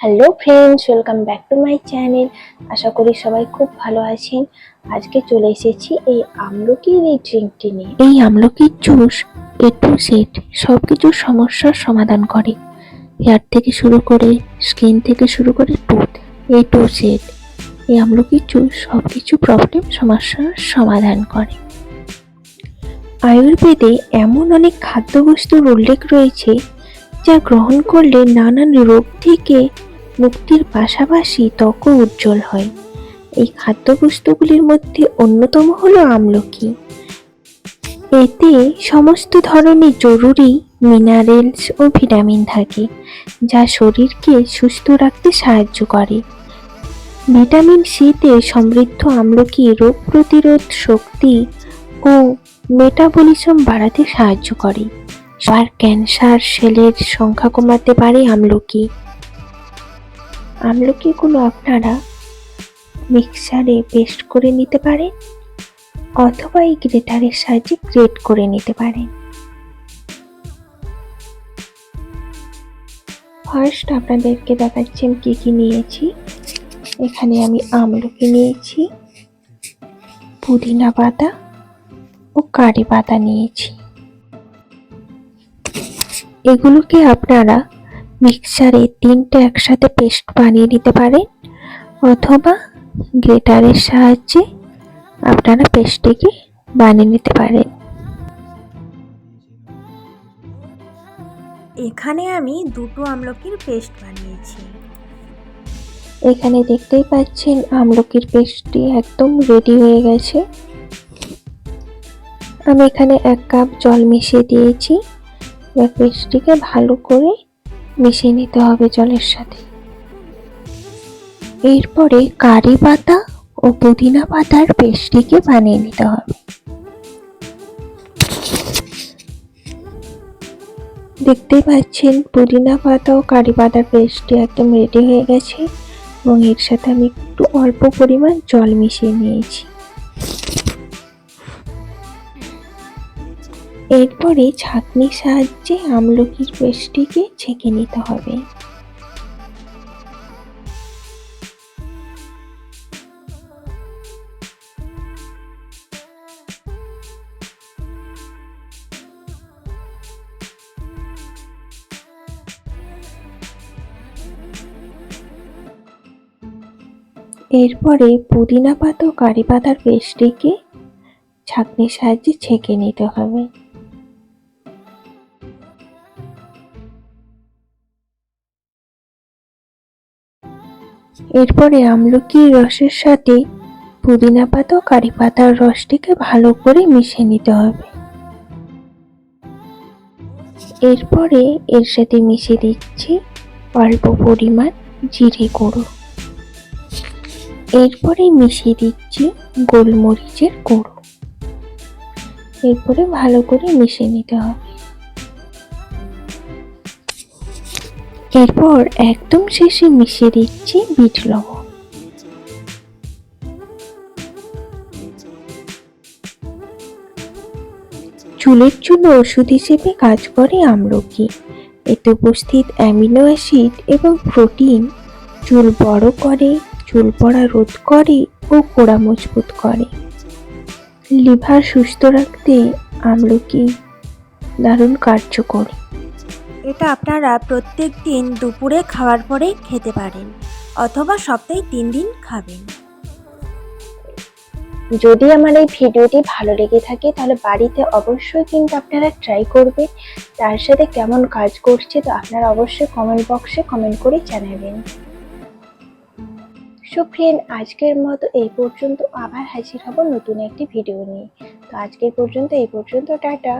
Hello friends welcome back to my channel আশা করি সবাই খুব ভালো আছেন। আজকে চলে এসেছি এই আমলকির এই ড্রিঙ্কটি নিয়ে। এই আমলকির জুস এ টু সেট সব কিছুর সমস্যার সমাধান করে। হেয়ার থেকে শুরু করে স্কিন থেকে শুরু করে টুথ এ টু সেট এই আমলকির জুস সব কিছু প্রবলেম সমস্যার সমাধান করে। আয়ুর্বেদে এমন অনেক খাদ্যবস্তুর উল্লেখ রয়েছে, যা গ্রহণ করলে নানান রোগ থেকে মুক্তির পাশাপাশি ত্বকও উজ্জ্বল হয়। এই খাদ্যবস্তুগুলির মধ্যে অন্যতম হলো আমলকি। এতে সমস্ত ধরনের জরুরি মিনারেলস ও ভিটামিন থাকে, যা শরীরকে সুস্থ রাখতে সাহায্য করে। ভিটামিন সিতে সমৃদ্ধ আমলকি রোগ প্রতিরোধ শক্তি ও মেটাবলিজম বাড়াতে সাহায্য করে। আর ক্যান্সার, সেলের সংখ্যা কমাতে পারে আমলকি। আমলকিগুলো আপনারা মিক্সারে পেস্ট করে নিতে পারেন অথবা এই গ্রেটারের সাহায্যে গ্রেট করে নিতে পারেন। ফার্স্ট আপনাদেরকে দেখাচ্ছি আমি কী কী নিয়েছি। এখানে আমি আমলকি নিয়েছি, পুদিনা পাতা ও কারি পাতা নিয়েছি। এগুলোকে আপনারা মিক্সারে তিনটে একসাথে পেস্ট বানিয়ে নিতে পারেন অথবা গ্রেটারের সাহায্যে আপনারা পেস্টটিকে বানিয়ে নিতে পারেন। এখানে আমি দুটো আমলকির পেস্ট বানিয়েছি। এখানে দেখতেই পাচ্ছেন আমলকির পেস্টটি একদম রেডি হয়ে গেছে। আমি এখানে এক কাপ জল মিশিয়ে দিয়েছি। এবার পেস্টটিকে ভালো করে মিশিয়ে নিতে হবে জলের সাথে। এরপরে কারি পাতা ও পুদিনা পাতার পেস্টটিকে বানিয়ে নিতে হবে। দেখতেই পাচ্ছেন পুদিনা পাতা ও কারি পাতার পেস্টটি একদম রেডি হয়ে গেছে এবং এর সাথে আমি একটু অল্প পরিমাণ জল মিশিয়ে নিয়েছি। এরপরে ছাঁকনির সাহায্যে আমলকির পেস্টটিকে ছেঁকে নিতে হবে। এরপরে পুদিনা পাতা ও কারি পাতার পেস্টটিকে ছাঁকনির সাহায্যে ছেঁকে নিতে হবে। এরপরে আমলকির রসের সাথে পুদিনা পাতা ও কারি পাতার রসটিকে ভালো করে মিশিয়ে নিতে হবে। এরপরে এর সাথে মিশিয়ে দিচ্ছি অল্প পরিমাণ জিরে গুঁড়ো। এরপরে মিশিয়ে দিচ্ছি গোলমরিচের গুঁড়ো। এরপরে ভালো করে মিশিয়ে নিতে হবে। এরপর একদম শেষে মিশিয়ে দিচ্ছি বিট লবণ। চুলের জন্য ওষুধ হিসেবে কাজ করে আমলকি। এতে উপস্থিত অ্যামিনো অ্যাসিড এবং প্রোটিন চুল বড় করে, চুল পড়া রোধ করে ও কোড়া মজবুত করে। লিভার সুস্থ রাখতে আমলকি দারুণ কার্যকরী। এটা আপনারা প্রত্যেক দিন দুপুরে খাওয়ার পরে খেতে পারেন, অথবা সপ্তাহে তিন দিন খাবেন। যদি আমার এই ভিডিওটি ভালো লেগে থাকে, তাহলে বাড়িতে অবশ্যই কিন্তু আপনারা ট্রাই করবেন। তার সাথে কেমন কাজ করছে, তো আপনারা অবশ্যই কমেন্ট বক্সে কমেন্ট করে জানাবেন। সো ফ্রেন্ড আজকের মতো এই পর্যন্ত আবার হাজির হব নতুন একটি ভিডিও নিয়ে। তো আজকের পর্যন্ত এই পর্যন্ত, টাটা।